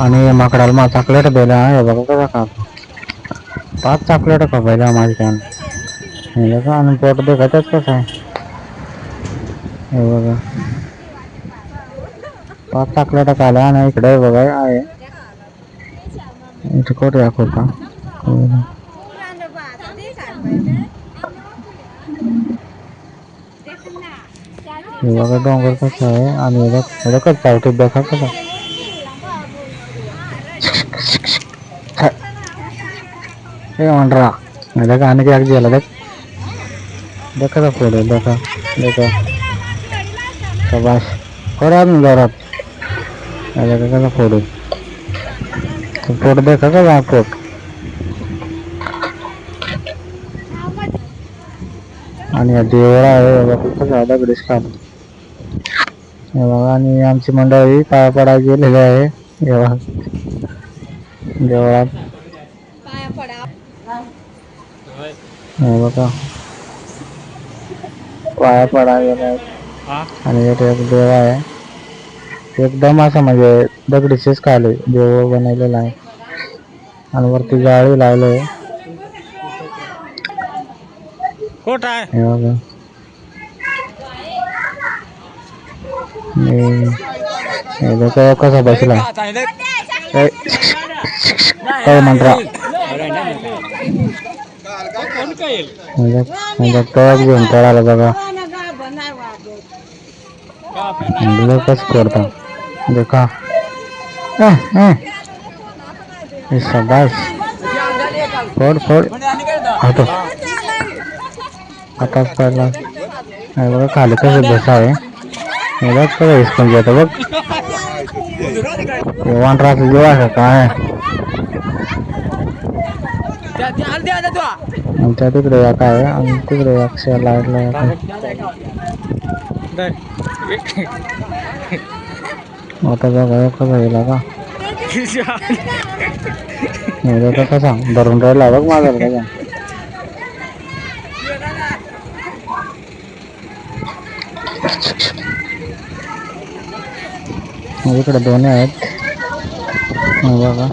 आणि माकडाला मा चॉकलेट दिला. हे बघा कसा का पाच चॉकलेट खपायला पहिल्या माझ्या हे आणि पोट देखायचंच कसं आहे. हे बघा. पाच चॉकलेट खाल्या आणि इकडे बघा आहे. इथे कोट दाखव का हे बघा डोंगर कसं आहे आणि हे कसं चावटी देखा कसं हे म्हणरा देख आणखी एक गेला देख देख कसा पुढे देखा देखा शबाश करा अजून जोरात हे देखा कसा फोडू तो पोट देखा का पोट आणि हा देवळा आहे हे बघा कसं आहे दगडीच काम हे बघा आणि आमची मंडळी पाया पडायला गेलेली आहे हे बघा देवळात हे बघा. पाया पडायला गेले आणि एक देव आहे. एकदम असं म्हणजे दगडीचेच खाली देव बनवलेला आहे. आणि वरती जाळी लावले कोट आहे. हे बघा. हे कसा बसला. काय म्हणता? म्हणजे घेऊन तळाला बघा म्हणजे करता देखा ए, फोड फोड होतो आताच पडला बघा खाली कसं बसा आहे बघ कसं हिसकून घेतो बघ हे वांडराचं जेवा काय आमच्या तिकडे या काय आणि तिकडे अक्षय काय आता बघा कसं गेला का? बघा कसा? भरून राहिला बघ माझा कसा. मग इकडे दोन्ही आहेत. हे बघा.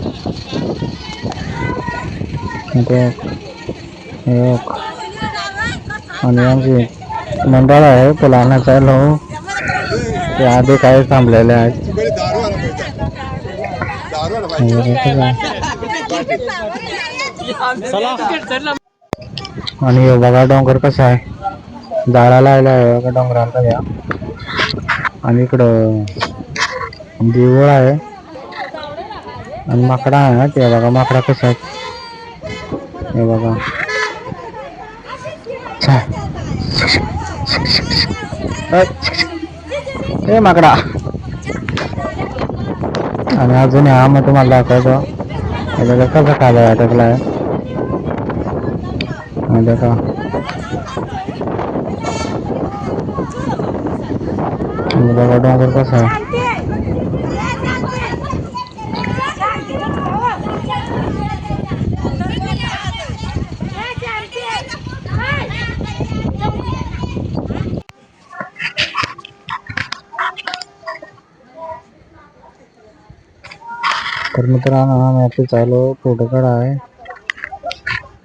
एक, आणि आमची मंडळ आहे तो आणायचं आहे लो ते आधी काय थांबलेले आहेत. आणि हे बघा डोंगर कसा आहे. जाळा आहे बघा डोंगराला या. आणि इकडं देऊळ आहे. आणि माकडा आहे ते बघा माकडा कसा आहे. हे बघा. ए माकडा. आणि अजून हा मग तुम्हाला दाखवतो. बघा कसं खायला अटकला आहे बघा डोंगर कसा आहे. तर मित्रांनो आम्ही आता चालू फोटो काढा आहे.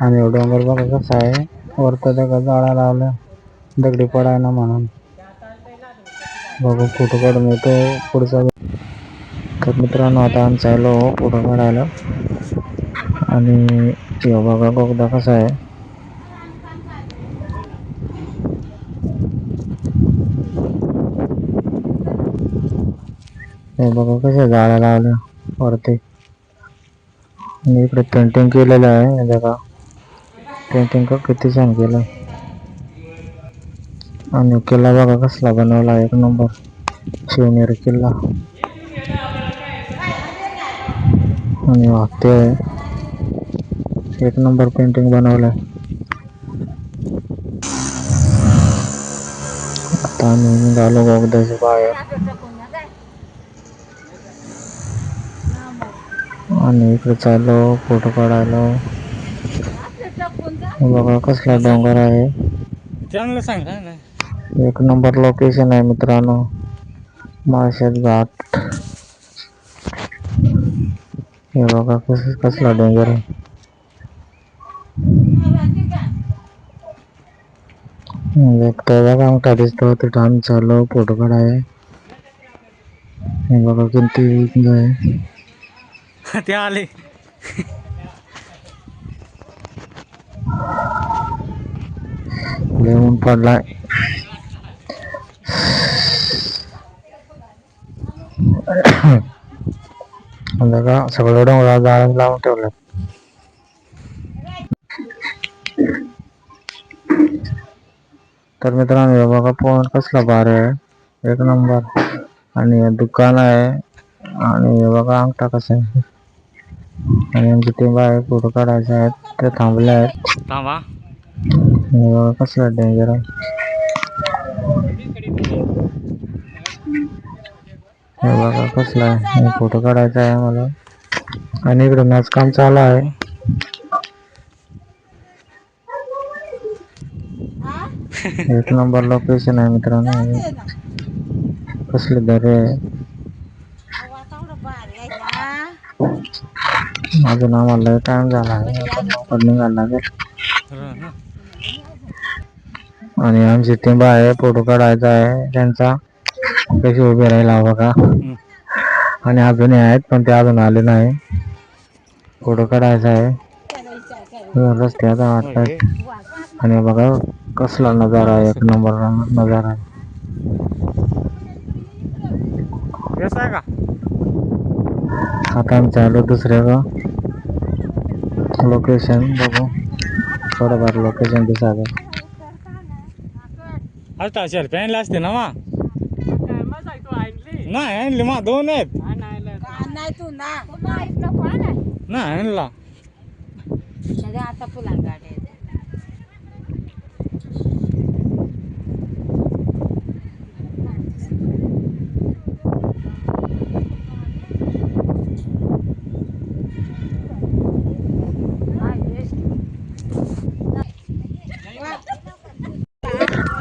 आणि डोंगर बघा कसा आहे. वरतं त्या जाळा लावलं. दगडी पडाय ना म्हणून. बघू फोटो काढून येतो पुढचा. तर मित्रांनो आता आम्ही चालू फोटो काढायला आणि बघा बोगदा कसा आहे. हे बघा कसं जाळ्या लावलं. वरती आणि इकडे पेंटिंग केलेलं आहे बघा. पेंटिंग का किती छान केलं. आणि किल्ला बघा कसला बनवला एक नंबर. शिवनेरी किल्ला. आणि वागते एक नंबर पेंटिंग बनवलंय. आता आम्ही निघालो बोगद्याच्या बाहेर आणि इकडे चाललो फोटो काढायला. बघा कसला डोंगर आहे. सांग एक नंबर लोकेशन आहे मित्रांनो. माळशेत घाट. हे बघा कस कसला डेंजर आहे. एक तर बघा अंगठा दिसतो तिथं आम्ही चाललो फोटो काढाय हे बघा किती आहे. ते आले. ऊन पडलाय. बघा सगळं डोंगरा झाड लावून ठेवलं तर मित्रांनो बघा फोन कसला भारी आहे. एक नंबर. आणि दुकान आहे. आणि बघा अंगठा कसा आहे. आणि टीम आहे फोटो काढायचे आहेत. ते थांबले आहेत. थांबा. कसला डेंजर आहे. हे बघा कसला आहे. फोटो काढायचा आहे मला. आणि इकडे मॅच काम चालू आहे. एक नंबर लोकेशन आहे मित्रांनो. कसले दरे आहे. माझं नाव आलं टाइम झाला आहे. आता निघायला लागेल. आणि आमची टीम आहे फोटो काढायचा आहे. त्यांचा कशी उभी राहिला बघा. हं. आणि अजून आहेत पण ते अजून आले नाही. फोटो काढायचा आहे. वाटत. होय. आणि बघा कसला नजारा आहे. एक नंबर नजारा आहे. का? आता आम्ही चालू दुसऱ्या लोकेशन बघू थोडंफार लोकेशन दिसायचं आता शर्ट आणले असते ना मा. नाही आणली मा दोन आहेत. नाही तू ना. नाही आणला. आता फुलां गाडी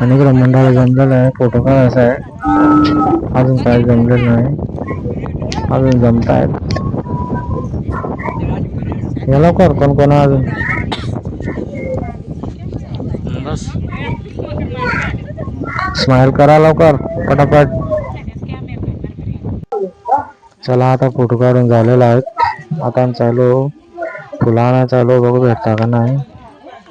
आणि इकडं मंडळ जमलेलं आहे फोटो काढायचा आहे. अजून काय जमलेलं नाही. अजून जमतायत. या लवकर कोण कोण अजून? स्माइल करा लवकर पटापट. चला आता फोटो काढून झालेला आहे. आता चालू. फुलं आणायला चालू बघू भेटता का नाही.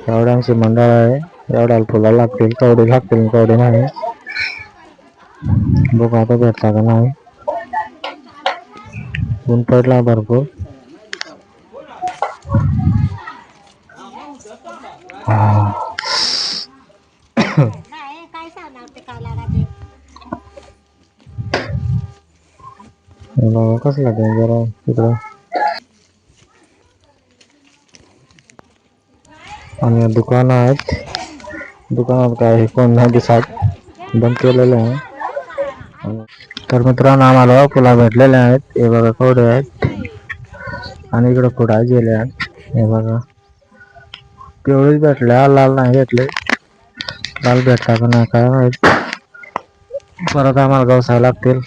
एवढे आमची मंडळ आहे. एवढ्याला फुलं लागतील कवडे लागतील कवडे नाही बघू आता भेटता का नाही ऊन पडला भरपूर हा. काय सांगणार ते काय लागते हे बघा कसला डेंजर आहे तिकडं आणि दुकान आहेत दुकानात काय हे कोण नाही दिसत बंद केलेलं आहे? तर मित्रांनो आम्हाला फुला भेटलेले आहेत. हे बघा कोडे आहेत? आणि इकडं कुडा गेले आहेत. हे बघा. पिवळीच भेटल्या लाल नाही भेटले. लाल भेटता का नाही काय माहीत. परत आम्हाला गवसायला लागतील.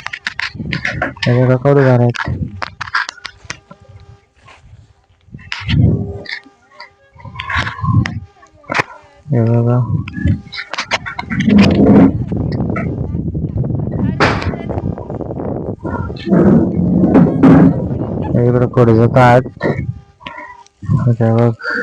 हे बघा कोडे झाले आहेत? हे बघा. इकडे कोडी आहेत बघ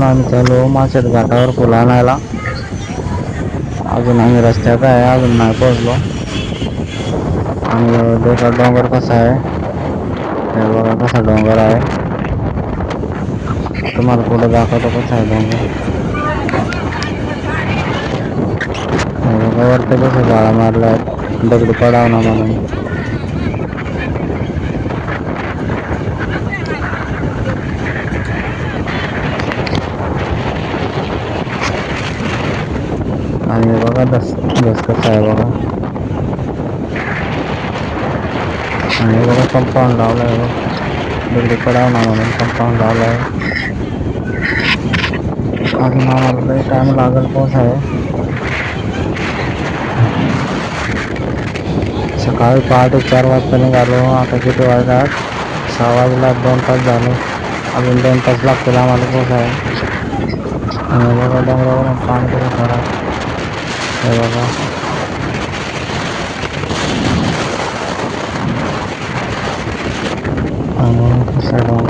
मित्रांनो आम्ही चालू माशेत घाटावर फुलं आणायला. अजून आम्ही रस्त्यात आहे, अजून आणि देखा डोंगर कसा आहे? बघा कसा डोंगर आहे. तुम्हाला पुढे दाखवतो कसा डोंगर? हे बघा वरती कसं जाळा मारला आहे दगडी पडाव ना म्हणून. आणि हे बघा दस दस कसं आहे बघा आणि बघा कंपाऊंड लावलं आहे बघा दगडी पडाव म्हणून कंपाऊंड लावलं आहे अजून आम्हाला लई टाईम लागेल पोचाय सकाळी पहाटे चार वाजता निघालो आता किती वाजतात सहा वाजला दोन तास झाले अजून दोन तास लागतील आम्हाला पोचाय आणि बघा डोंगरावरून पाणी कसं खराब हे बघा आणि कसं आहे डोंगर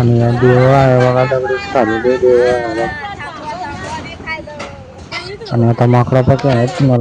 आणि या देव आहे बघा दगडी खाली देव आहे बघा. आणि आता माकडा पण आहेत तुम्हाला.